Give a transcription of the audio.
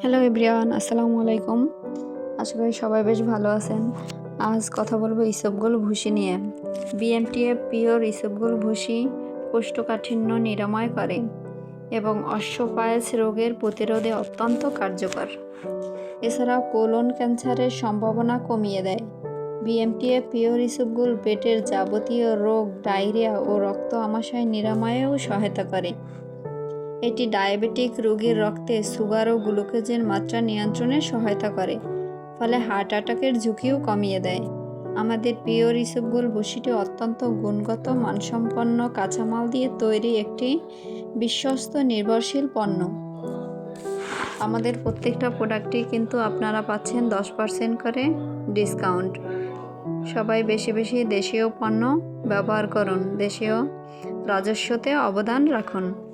Hello everyone আসসালামু আলাইকুম আশা করি সবাই বেশ ভালো আছেন। আজ কথা বলব ইসবগুল ভুসি নিয়ে। বিএমটিএফ পিওর ইসবগুল ভুসি কোষ্ঠকাঠিন্য নিরাময় করে এবং অশ্বপায়স রোগের প্রতিরোধে অত্যন্ত কার্যকর। এছাড়াও কোলন ক্যান্সারের সম্ভাবনা কমিয়ে দেয়। বিএমটিএফ পিওর ইসবগুল পেটের যাবতীয় রোগ, ডায়রিয়া ও রক্ত আমাশয় নিরাময়েও সহায়তা করে। এটি ডায়াবেটিক রোগীর রক্তে সুগার ও গ্লুকোজের মাত্রা নিয়ন্ত্রণে সহায়তা করে, ফলে হার্ট অ্যাটাকের ঝুঁকিও কমিয়ে দেয়। আমাদের পিওর ইসবগুল ভুসিটি অত্যন্ত গুণগত, মানসম্পন্ন কাঁচামাল দিয়ে তৈরি একটি বিশ্বস্ত, নির্ভরশীল পণ্য। আমাদের প্রত্যেকটা প্রোডাক্টই কিন্তু আপনারা পাচ্ছেন দশ পার্সেন্ট করে ডিসকাউন্ট। সবাই বেশি বেশি দেশীয় পণ্য ব্যবহার করুন, দেশীয় রাজস্বতে অবদান রাখুন।